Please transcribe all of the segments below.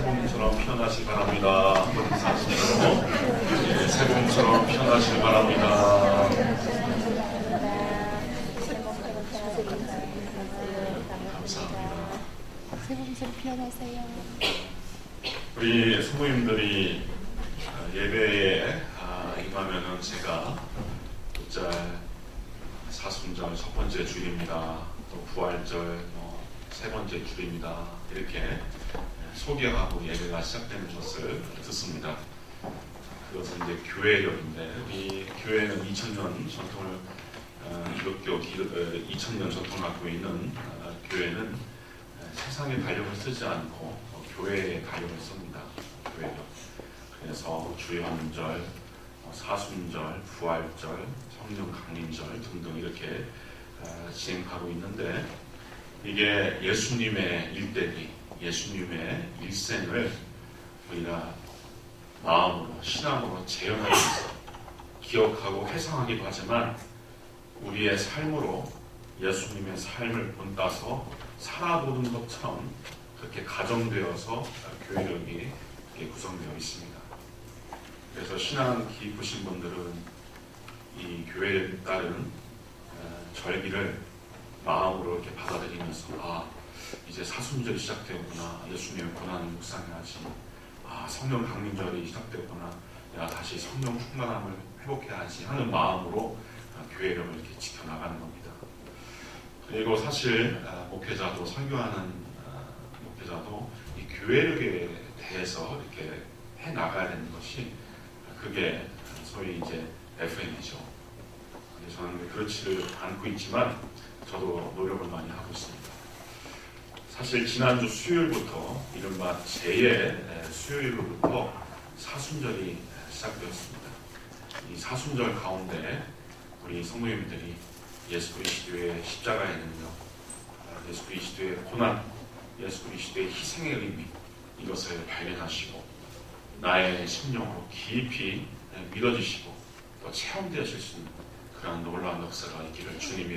새봄처럼 피어나시기 바랍니다. 예, 새봄처럼 피어나시기 바랍니다. 새봄처럼 피어나세요. 우리 성모님들이 아, 예배에 아, 임하면은 제가 첫절 사순절 첫 번째 주일입니다. 또 부활절 뭐, 세 번째 주일입니다. 이렇게 소개하고 예배가 시작되는 것을 듣습니다. 그것은 이제 교회력인데 이 교회는 2000년 전통을 어, 기독교 기, 2000년 전통을 갖고 있는 어, 교회는 어, 세상의 달력을 쓰지 않고 어, 교회의 달력을 씁니다. 교회력. 그래서 주연절, 어, 사순절, 부활절, 성령 강림절 등등 이렇게 어, 진행하고 있는데 이게 예수님의 일대기, 예수님의 일생을 우리가 마음으로 신앙으로 재현하면서 기억하고 회상하기도 하지만 우리의 삶으로 예수님의 삶을 본따서 살아보는 것처럼 그렇게 가정되어서 교회력이 구성되어 있습니다. 그래서 신앙 깊으신 분들은 이 교회에 따른 어, 절기를 마음으로 이렇게 받아들이면서 아 이제 사순절이 시작되었구나 예수님의 고난을 묵상해야지 아 성령 강림절이 시작되었구나 내가 다시 성령 충만함을 회복해야지 하는 마음으로 아, 교회력을 이렇게 지켜나가는 겁니다. 그리고 사실 아, 목회자도 설교하는 아, 목회자도 이 교회력에 대해서 이렇게 해 나가야 되는 것이 그게 소위 이제 FM이죠. 저는 그렇지를 않고 있지만 저도 노력을 많이 하고 있습니다. 사실 지난주 수요일부터 이른바 제2의 수요일로부터 사순절이 시작되었습니다. 이 사순절 가운데 우리 성도님들이 예수 그리스도의 십자가의 능력, 예수 그리스도의 고난, 예수 그리스도의 희생의 의미 이것을 발견하시고 나의 심령으로 깊이 믿어지시고 또 체험되실 수 있는 그런 놀라운 역사가 있기를 주님이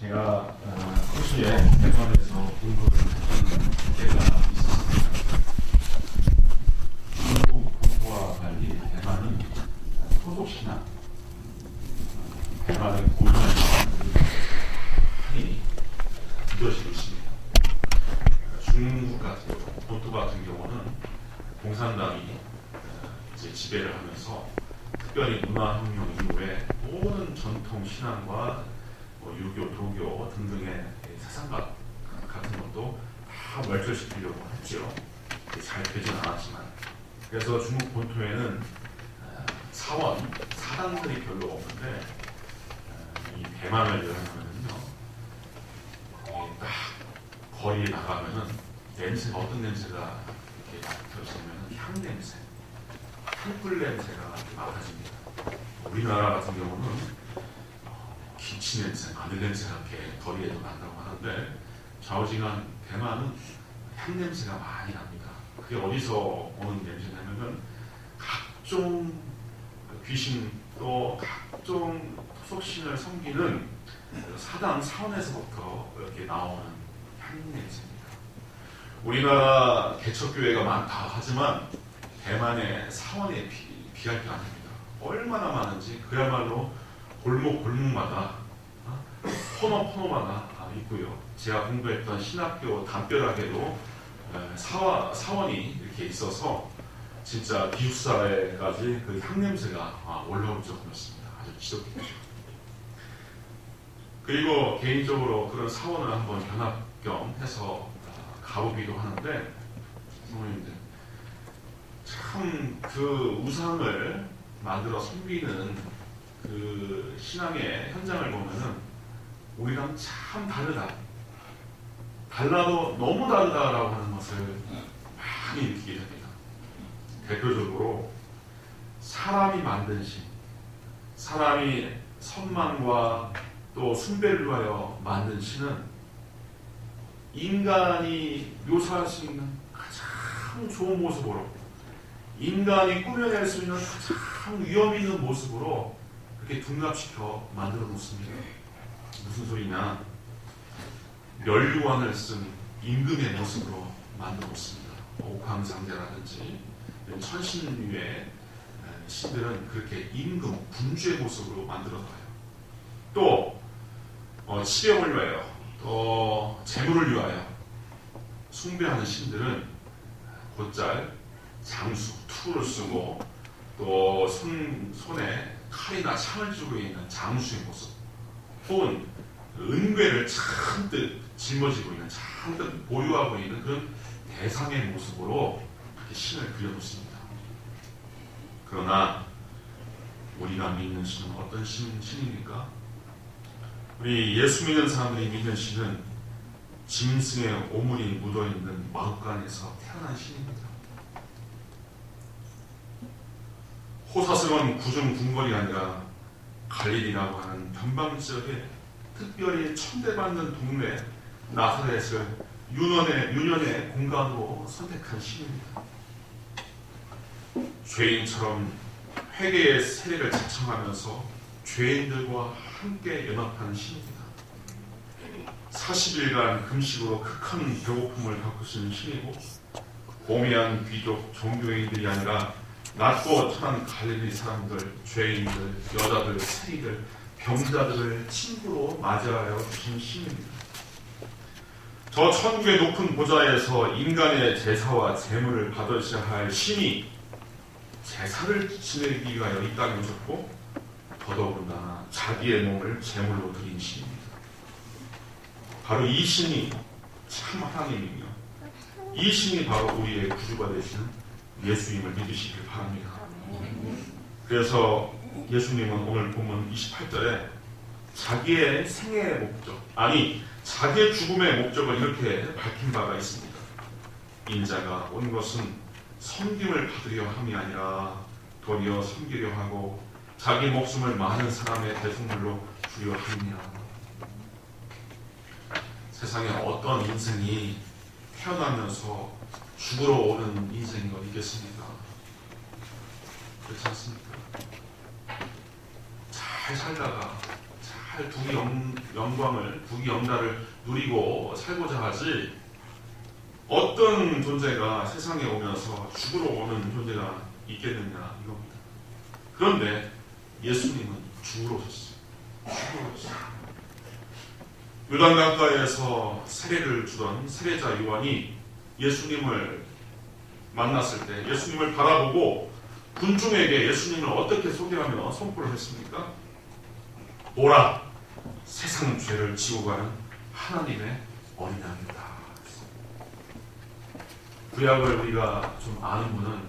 제가 호수에 대만에서 공부를 때가 있었습니다. 중국 공부와 달리 대만은 토속신앙, 대만의 고유한 많이 믿어지고 있습니다. 중국 같은 경우, 본토 같은 경우는 공산당이 이제 지배를 하면서 특별히 문화혁명 이후에 모든 전통 신앙과 뭐 유교, 도교 등등의 사상과 같은 것도 다 멸절시키려고 했죠. 잘 되진 않았지만. 그래서 중국 본토에는 사원, 사당들이 별로 없는데 이 대만을 여행하면요. 딱 거리에 나가면은 냄새가 어떤 냄새가 이렇게 맡혀지냐면 향 냄새, 향불 냄새가 맡아집니다. 우리나라 같은 경우는 김치 냄새, 마늘 냄새가 이렇게 거리에도 난다고 하는데 좌우지간 대만은 향 냄새가 많이 납니다. 그게 어디서 오는 냄새냐면은 각종 귀신 또 각종 토속신을 섬기는 사당 사원에서부터 이렇게 나오는 향 냄새입니다. 우리나라 개척교회가 많다 하지만 대만의 사원에 비, 비할 게 아닙니다. 얼마나 많은지 그야말로 골목 골목마다 어? 코너 코너마다 있고요. 제가 공부했던 신학교 담벼락에도 사원이 이렇게 있어서 진짜 기숙사에까지 그 향냄새가 올라올 정도였습니다. 아주 지독했죠. 그리고 개인적으로 그런 사원을 한번 견학겸 해서 가보기도 하는데 성모님들 참 그 우상을 만들어 섬기는 그 신앙의 현장을 보면은 우리랑 참 다르다. 달라도 너무 다르다라고 하는 것을 많이 느끼게 됩니다. 대표적으로 사람이 만든 신, 사람이 선망과 또 숭배를 위하여 만든 신은 인간이 묘사할 수 있는 가장 좋은 모습으로 인간이 꾸며낼 수 있는 가장 위험 있는 모습으로 그렇게 둔갑시켜 만들어 놓습니다. 무슨 소리냐? 멸류관을 쓴 임금의 모습으로 만들어 놓습니다. 옥황상제라든지 천신류의 신들은 그렇게 임금, 군주의 모습으로 만들어 놔요. 또 어, 치령을 위하여, 또 재물을 위하여 숭배하는 신들은 곧잘 장수, 투를 쓰고 또 손, 손에 칼이나 창을 쥐고 있는 장수의 모습 혹은 은괴를 잔뜩 짊어지고 있는 잔뜩 보유하고 있는 그런 대상의 모습으로 신을 그려놓습니다. 그러나 우리가 믿는 신은 어떤 신, 신입니까? 우리 예수 믿는 사람들이 믿는 신은 짐승의 오물이 묻어있는 마흑간에서 태어난 신입니다. 호사스러운 구중 궁궐이 아니라 갈릴리라고 하는 변방 지역에 특별히 천대받는 동네 나사렛을 유년의, 유년의 공간으로 선택한 신입니다. 죄인처럼 회개의 세례를 자청하면서 죄인들과 함께 연합한 신입니다. 40일간 금식으로 극한 배고픔을 겪으신 신이고 고매한 귀족 종교인들이 아니라 낮고 천한 갈릴리 사람들, 죄인들, 여자들, 세리들, 병자들을 친구로 맞이하여 주신 신입니다. 저 천국의 높은 보좌에서 인간의 제사와 제물을 받으셔야 할 신이 제사를 지내기 위하여 이 땅에 오셨고 더더군다나 자기의 몸을 제물로 드린 신입니다. 바로 이 신이 참 하나님이며 이 신이 바로 우리의 구주가 되시는 예수님을 믿으시길 바랍니다. 그래서 예수님은 오늘 보면 28절에 자기의 생애의 목적, 아니 자기의 죽음의 목적을 이렇게 밝힌 바가 있습니다. 인자가 온 것은 섬김을 받으려 함이 아니라 도리어 섬기려 하고 자기 목숨을 많은 사람의 대속물로 주려 함이라. 세상에 어떤 인생이 태어나면서 죽으러 오는 인생이 어디 있겠습니까? 그렇지 않습니까? 잘 살다가 잘 영, 영광을, 두기 영달을 누리고 살고자 하지 어떤 존재가 세상에 오면서 죽으러 오는 존재가 있겠느냐 이겁니다. 그런데 예수님은 죽으러 오셨어요. 죽으러 오셨어요. 요단 강가에서 세례를 주던 세례자 요한이 예수님을 만났을 때 예수님을 바라보고 군중에게 예수님을 어떻게 소개하며 선포를 했습니까? 오라 세상 죄를 지고 가는 하나님의 어린 양이다. 구약을 우리가 좀 아는 분은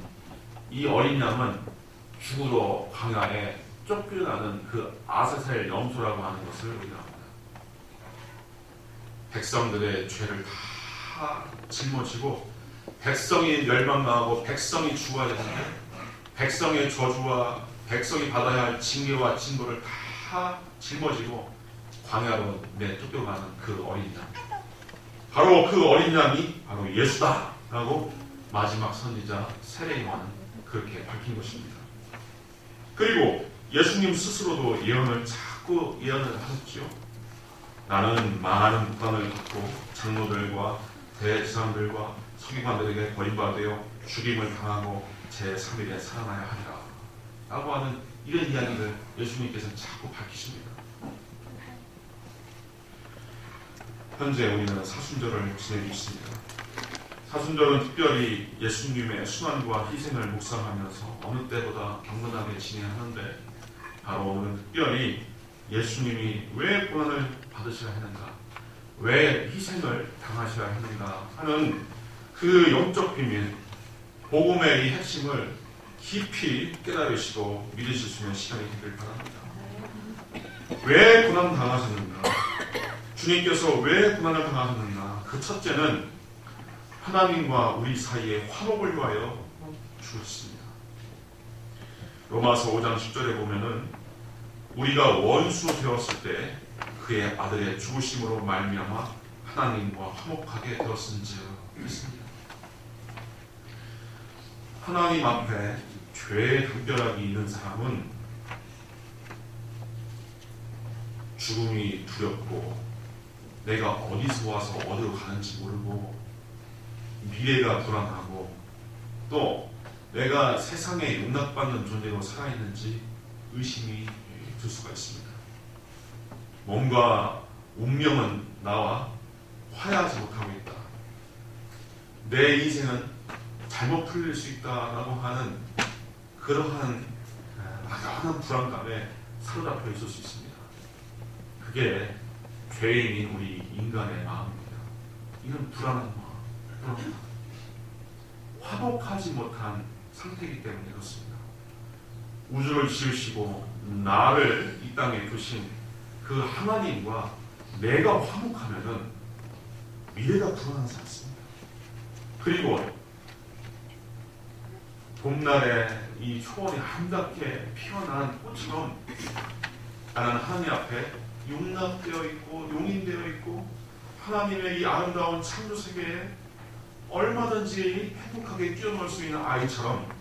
이 어린 양은 죽으러 광야에 쫓겨나는 그 아세셀 염소라고 하는 것을 우리가 압니다. 백성들의 죄를 다 짊어지고 백성이 멸망당하고 백성이 죽어야 되는데 백성의 저주와 백성이 받아야 할 징계와 징벌을 다 짊어지고 광야로 내쫓겨가는 그 어린 양. 바로 그 어린 양이 바로 예수다 라고 마지막 선지자 세례 요한은 그렇게 밝힌 것입니다. 그리고 예수님 스스로도 예언을 자꾸 예언을 하셨지요. 나는 많은 고난을 겪고 장로들과 대지사들과 서기관들에게 버림받아 죽임을 당하고 제3일에 살아나야 하리라 라고 하는 이런 이야기를 예수님께서는 자꾸 밝히십니다. 현재 우리는 사순절을 지내고 있습니다. 사순절은 특별히 예수님의 순환과 희생을 묵상하면서 어느 때보다 경건하게 진행하는데 바로 오늘은 특별히 예수님이 왜 고난을 받으셔야 하는가, 왜 희생을 당하셔야 하는가 하는 그 영적 비밀, 복음의 이 핵심을 깊이 깨달으시고 믿으실 수 있는 시간이 되길 바랍니다. 왜 고난 당하셨는가? 주님께서 왜 고난을 당하셨는가? 그 첫째는 하나님과 우리 사이에 화목을 위하여 주셨습니다. 로마서 5장 10절에 보면은 우리가 원수 되었을 때 그의 아들의 죽으심으로 말미암아 하나님과 화목하게 되었은즉 했습니다. 하나님 앞에 죄의 담벼락이 있는 사람은 죽음이 두렵고 내가 어디서 와서 어디로 가는지 모르고 미래가 불안하고 또 내가 세상에 용납받는 존재로 살아있는지 의심이 들 수가 있습니다. 몸과 운명은 나와 화해하지 못하고 있다. 내 인생은 잘못 풀릴 수 있다라고 하는 그러한 아, 막연한 불안감에 사로잡혀 있을 수 있습니다. 그게 죄인인 우리 인간의 마음입니다. 마음, 불안한 마음. 화복하지 못한 상태이기 때문에 그렇습니다. 우주를 지으시고 나를 이 땅에 두신 그 하나님과 내가 화목하면은 미래가 불안하지 않습니다. 그리고 봄날에 이 초원이 한답게 피어난 꽃처럼 나는 하나님 앞에 용납되어 있고 용인되어 있고 하나님의 이 아름다운 창조 세계에 얼마든지 행복하게 뛰어놀 수 있는 아이처럼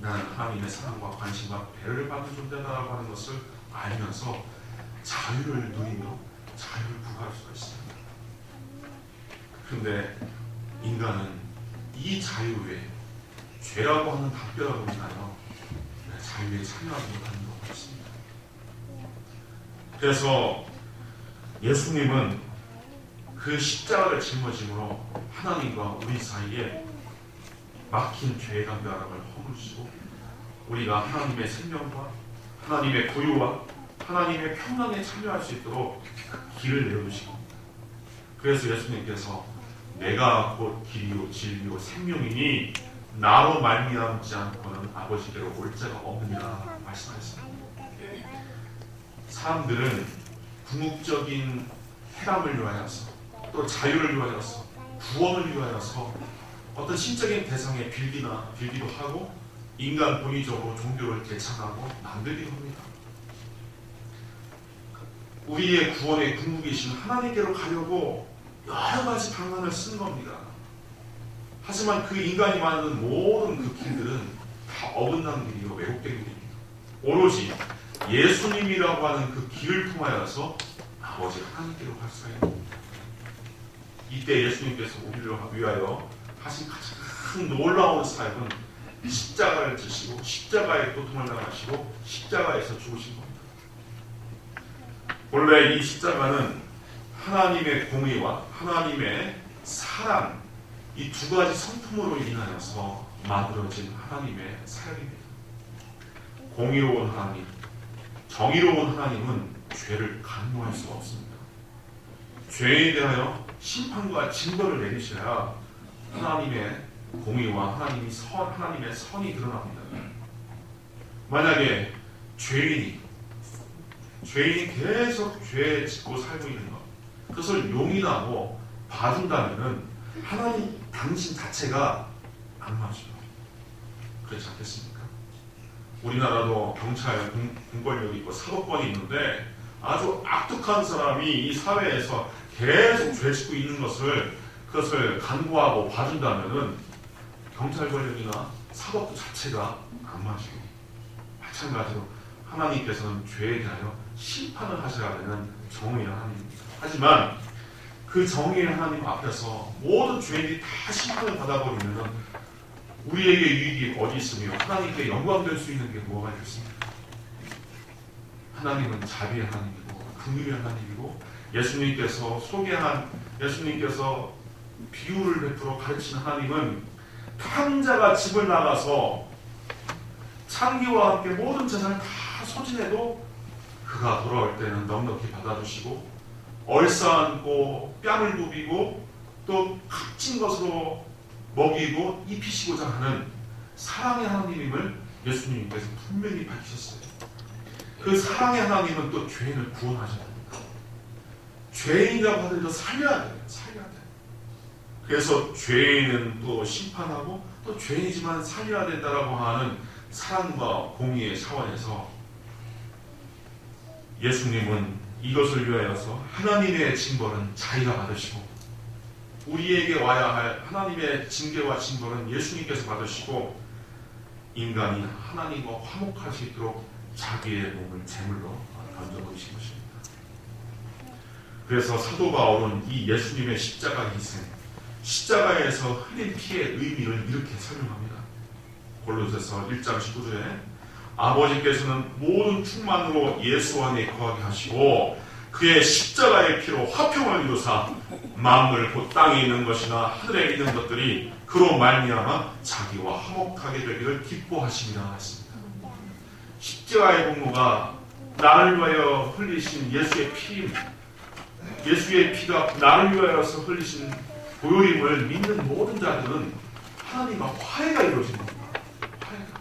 나는 하나님의 사랑과 관심과 배려를 받는 존재다라고 하는 것을 알면서 자유를 누리며 자유를 구할 수가 있습니다. 그런데 인간은 이 자유에 죄라고 하는 답변을 인하여 자유에 참여하지 못하는 것 같습니다. 그래서 예수님은 그 십자가를 짊어짐으로 하나님과 우리 사이에 막힌 죄의 담벼락을 허물으시고 우리가 하나님의 생명과 하나님의 고유와 하나님의 평강에 참여할 수 있도록 길을 내어주신 겁니다. 그래서 예수님께서 내가 곧 길이요 진리요 생명이니 나로 말미암지 않고는 아버지께로 올 자가 없느니라 말씀하셨습니다. 사람들은 궁극적인 해람을 위하여서 또 자유를 위하여서 구원을 위하여서 어떤 신적인 대상에 빌기나 빌기도 하고 인간 본의적으로 종교를 개창하고 만들기도 합니다. 우리의 구원의 궁극이신 하나님께로 가려고 여러 가지 방안을 쓰는 겁니다. 하지만 그 인간이 만든 모든 그 길들은 다 어긋난 길이요 왜곡된 길입니다. 오로지 예수님이라고 하는 그 길을 통하여서 아버지 하나님께로 갈 수가 있는 겁니다. 이때 예수님께서 우리를 위하여 하신 가장 놀라운 사역은 십자가를 지시고 십자가의 고통을 당하시고 십자가에서 죽으신 겁니다. 본래 이 십자가는 하나님의 공의와 하나님의 사랑 이 두 가지 성품으로 인하여서 만들어진 하나님의 사역입니다. 공의로운 하나님, 정의로운 하나님은 죄를 강요할 수가 없습니다. 죄에 대하여 심판과 징벌을 내리셔야 하나님의 공의와 하나님이 선, 하나님의 선이 드러납니다. 만약에 죄인이 죄인이 계속 죄 짓고 살고 있는 것 그것을 용인하고 봐준다면은 하나님 당신 자체가 안 맞아요. 그렇지 않겠습니까? 우리나라도 경찰 공, 공권력이 있고 사법권이 있는데 아주 악독한 사람이 이 사회에서 계속 죄 짓고 있는 것을 그것을 간구하고 봐준다면은 경찰 권력이나 사법 자체가 안 맞아요. 마찬가지로 하나님께서는 죄에 대하여 심판을 하셔야 되는 정의의 하나님입니다. 하지만 그 정의의 하나님 앞에서 모든 죄인이 다 심판을 받아버리면 우리에게 유익이 어디 있으며 하나님께 영광 될 수 있는 게 뭐가 있겠습니까? 하나님은 자비의 하나님이고 긍휼의 하나님이고 예수님께서 소개한 예수님께서 비유를 베풀어 가르치는 하나님은 탕자가 집을 나가서 창기와 함께 모든 재산을 다 소진해도 그가 돌아올 때는 넉넉히 받아주시고 얼싸안고 뺨을 부비고 또 값진 것으로 먹이고 입히시고자 하는 사랑의 하나님임을 예수님께서 분명히 밝히셨어요. 그 사랑의 하나님은 또 죄인을 구원하셔야 됩니다. 죄인이라고 하더라도 살려야 돼요. 살려야 돼요. 그래서 죄인은 또 심판하고 또 죄인이지만 살려야 된다라고 하는 사랑과 공의의 차원에서 예수님은 이것을 위하여서 하나님의 징벌은 자기가 받으시고 우리에게 와야 할 하나님의 징계와 징벌은 예수님께서 받으시고 인간이 하나님과 화목할 수 있도록 자기의 몸을 제물로 던져버리신 것입니다. 그래서 사도 바울은 이 예수님의 십자가 희생, 십자가에서 흘린 피의 의미를 이렇게 설명합니다. 골로새서 1장 19절에 아버지께서는 모든 충만으로 예수 안에 거하게 하시고 그의 십자가의 피로 화평을 이루사 만물 곧 땅에 있는 것이나 하늘에 있는 것들이 그로 말미암아 자기와 화목하게 되기를 기뻐하시니라 했습니다. 십자가의 공로가 나를 위하여 흘리신 예수의 피, 예수의 피가 나를 위하여서 흘리신 보혈임을 믿는 모든 자들은 하나님과 화해가 이루어진 겁니다. 화해가.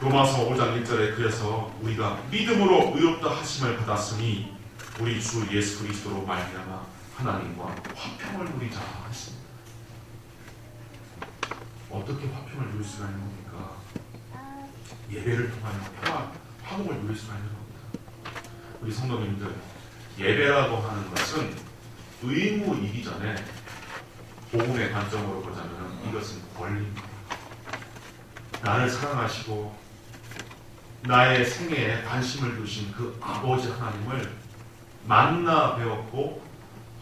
로마서 5장 1절에 그래서 우리가 믿음으로 의롭다 하심을 받았으니 우리 주 예수 그리스도로 말미암아 하나님과 화평을 누리자 했습니다. 어떻게 화평을 누릴 수가 있는 겁니까? 예배를 통하여 평화, 화목을 누릴 수가 있는. 우리 성도님들 예배라고 하는 것은 의무이기 전에 복음의 관점으로 보자면 이것은 권리입니다. 나를 사랑하시고 나의 생애에 관심을 두신 그 아버지 하나님을 만나 배웠고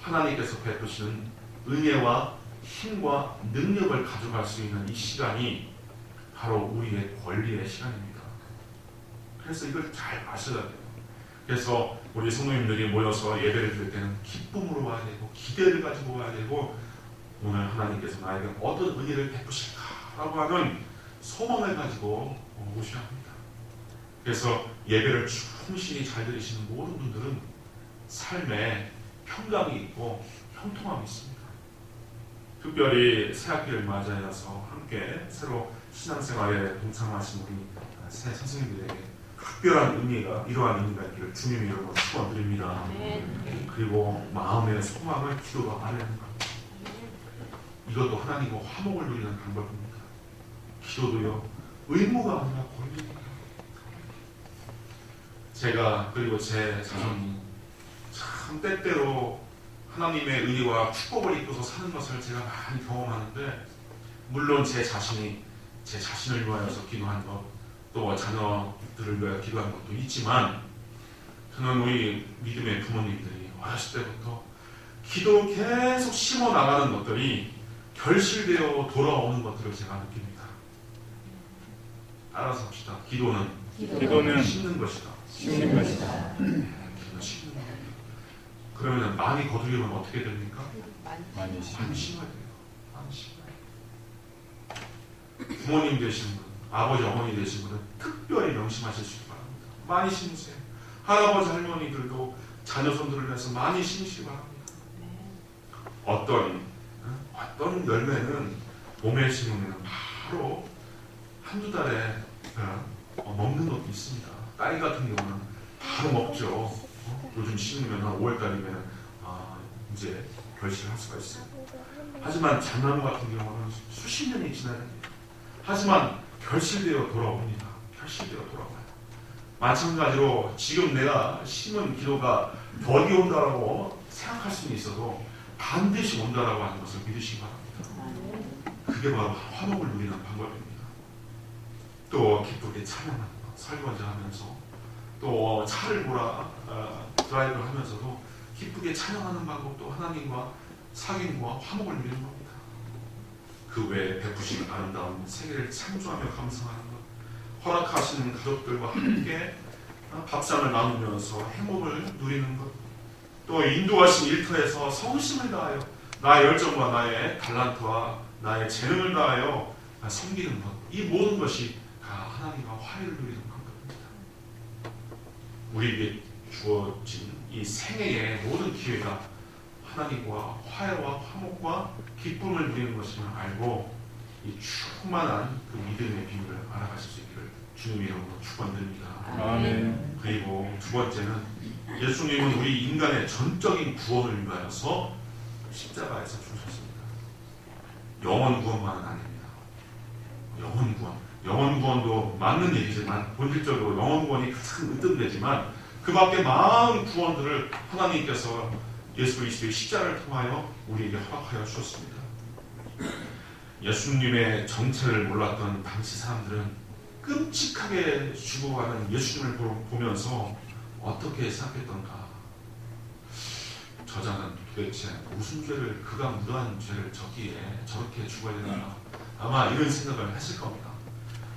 하나님께서 베푸시는 은혜와 힘과 능력을 가져갈 수 있는 이 시간이 바로 우리의 권리의 시간입니다. 그래서 이걸 잘 아셔야 돼요. 그래서 우리 성도님들이 모여서 예배를 드릴 때는 기쁨으로 와야 되고 기대를 가지고 와야 되고 오늘 하나님께서 나에게 어떤 은혜를 베푸실까라고 하는 소망을 가지고 오셔야 합니다. 그래서 예배를 충실히 잘 들으시는 모든 분들은 삶에 평강이 있고 형통함이 있습니다. 특별히 새학기를 맞이하여서 함께 새로 신앙생활에 동참하신 우리 새 선생님들에게 특별한 의미가 이러한 의미가 있기를 주님의 이름으로 축원드립니다. 그리고 마음의 소망을 기도로 아뢰는 것. 이것도 하나님과 화목을 누리는 방법입니다. 기도도요 의무가 아니라 권리입니다. 제가 그리고 제 자손이 참 때때로 하나님의 은혜와 축복을 입고서 사는 것을 제가 많이 경험하는데 물론 제 자신이 제 자신을 위하여서 기도한 것, 또 자녀들을 위하여 기도한 것도 있지만 저는 우리 믿음의 부모님들이 어렸을 때부터 기도 계속 심어 나가는 것들이 결실되어 돌아오는 것들을 제가 느낍니다. 따라서 합시다. 기도는 기도는 심는 것이다. 쉬운 것이다. 기도는 심는 것이다. 그러면 많이 거두려면 어떻게 됩니까? 많이 심어야 돼요. 많이 심어야 돼요. 부모님 되신 분, 아버지, 어머니 되신 분은 특별히 명심하시기 바랍니다. 많이 심으세요. 할아버지, 할머니들도 자녀 손들을 위해서 많이 심으시기 바랍니다. 어떤 어? 어떤 열매는 봄에 심으면 바로 한두 달에 어, 먹는 것도 있습니다. 딸기 같은 경우는 바로 먹죠. 어? 요즘 심으면 한 5월달이면 아, 이제 결실할 수가 있어요. 하지만 잣나무 같은 경우는 수십 년이 지나야 됩니다. 하지만 결실되어 돌아옵니다. 결실되어 돌아와요. 마찬가지로 지금 내가 심은 기도가 덕이 온다라고 생각할 수는 있어도 반드시 온다라고 하는 것을 믿으시기 바랍니다. 그게 바로 화목을 누리는 방법입니다. 또 기쁘게 찬양하는 것, 설거지 하면서 또 차를 몰아 어, 드라이브를 하면서도 기쁘게 찬양하는 방법도 하나님과 사귐과 화목을 누리는 겁니다. 그 외에 베푸신 아름다운 세계를 창조하며 감상하는 것, 허락하시는 가족들과 함께 어, 밥상을 나누면서 행복을 누리는 것, 또 인도하신 일터에서 성심을 다하여 나의 열정과 나의 달란트와 나의 재능을 다하여 섬기는 것, 이 모든 것이 다 하나님과 화해를 누리는 방법입니다. 우리에게 주어진 이 생애의 모든 기회가 하나님과 화해와 화목과 기쁨을 누리는 것임을 알고 이 충만한 그 믿음의 비밀을 알아가실 수 있기를 주님의 이름으로 축원드립니다. 아멘. 그리고 두 번째는 예수님은 우리 인간의 전적인 구원을 위하여서 십자가에서 죽으셨습니다. 영원 구원만은 아닙니다. 영원 구원. 영원 구원도 맞는 얘기지만 본질적으로 영원 구원이 가장 으뜸되지만 그 밖에 많은 구원들을 하나님께서 예수 그리스도의 십자가를 통하여 우리에게 허락하여 주셨습니다. 예수님의 정체를 몰랐던 당시 사람들은 끔찍하게 죽어가는 예수님을 보- 보면서 어떻게 생각했던가? 저자는 도대체 무슨 죄를 그가 무도한 죄를 졌기에 저렇게 죽어야 되나 아마 이런 생각을 했을 겁니다.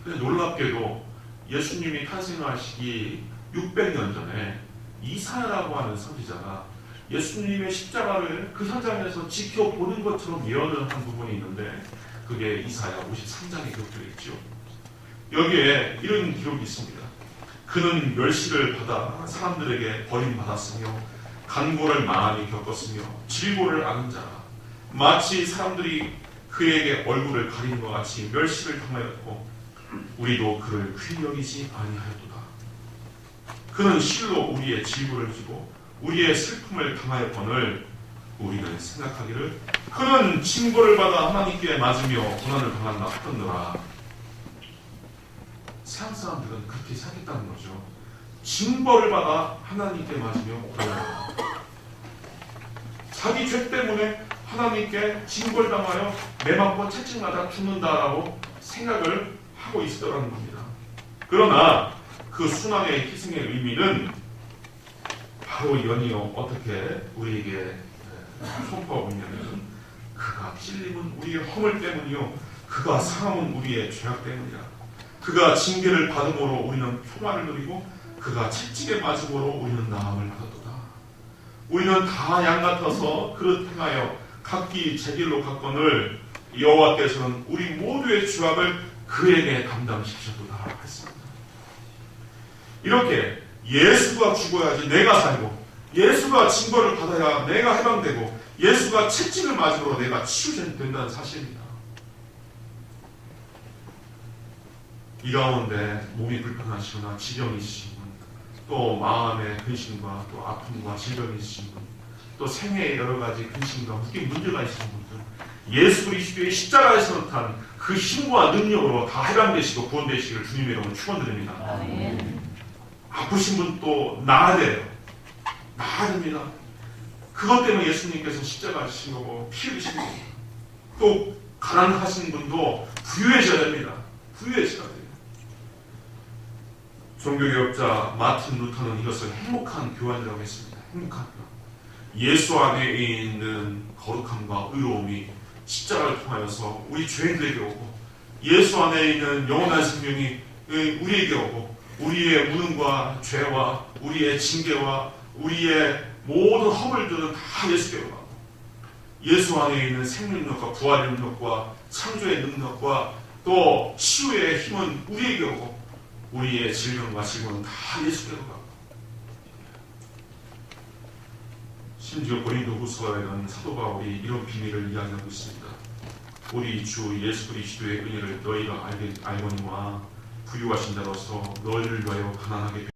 근데 놀랍게도 예수님이 탄생하시기 600년 전에 이사야라고 하는 선지자가 예수님의 십자가를 그 현장에서 지켜보는 것처럼 예언을 한 부분이 있는데 그게 이사야 53장에 기록되어 있죠. 여기에 이런 기록이 있습니다. 그는 멸시를 받아 사람들에게 버림받았으며 간고를 많이 겪었으며 질고를 아는 자라 마치 사람들이 그에게 얼굴을 가리는 것 같이 멸시를 당하였고 우리도 그를 귀히 여기지 아니하였도다. 그는 실로 우리의 질고를 지고 우리의 슬픔을 당하였거늘 우리는 생각하기를 그는 징벌을 받아 하나님께 맞으며 고난을 당한다 하던더라. 세상 사람들은 그렇게 생각했다는 거죠. 징벌을 받아 하나님께 맞으며 고난을 자기 죄 때문에 하나님께 징벌당하여 매맞고 채찍맞아 죽는다라고 생각을 하고 있었다는 겁니다. 그러나 그 순환의 희생의 의미는 바로 연이어 어떻게 우리에게 선포하고 있냐면 그가 찔림은 우리의 허물 때문이요. 그가 상함은 우리의 죄악 때문이라. 그가 징계를 받음으로 우리는 평화를 누리고 그가 채찍에 맞음으로 우리는 나음을 받았도다. 우리는 다 양 같아서 그릇 행하여 각기 제 길로 갔거늘 여호와께서는 우리 모두의 죄악을 그에게 감당시키셨도다 했습니다. 이렇게 예수가 죽어야지 내가 살고 예수가 징벌을 받아야 내가 해방되고 예수가 채찍을 맞음으로 내가 치유된다는 사실입니다. 이 가운데 몸이 불편하시거나 지병이 있으신 분, 또 마음의 근심과 또 아픔과 질병이 있으신 분, 또 생애에 여러 가지 근심과 묶인 문제가 있으신 분들, 예수 그리스도의 십자가에서 나타난 그 힘과 능력으로 다 해방되시고 구원되시기를 주님의 이름으로 축원드립니다. 아 프신 분 또 나아야 돼요. 나아야 됩니다. 그것 때문에 예수님께서 십자가 지신 거고 피 흘리신 거고 또 가난하신 분도 부유해져야 됩니다. 부유해져야 돼요. 종교개혁자 마틴 루터는 이것을 행복한 교환이라고 했습니다. 행복한 교환. 예수 안에 있는 거룩함과 의로움이 십자가를 통하여서 우리 죄인들에게 오고 예수 안에 있는 영원한 생명이 우리에게 오고 우리의 무능과 죄와 우리의 징계와 우리의 모든 허물들은 다 예수께로 가고 예수 안에 있는 생명력과 부활의 능력과 창조의 능력과 또 치유의 힘은 우리에게 오고 우리의 질병과 질문은 다 예수께로 가고 심지어 고린도 후서에는 사도 바울이 이런 비밀을 이야기하고 있습니다. 우리 주 예수 그리스도의 은혜를 너희가 알게, 알거니와 부유하신 자로서 너희를 위하여 가난하게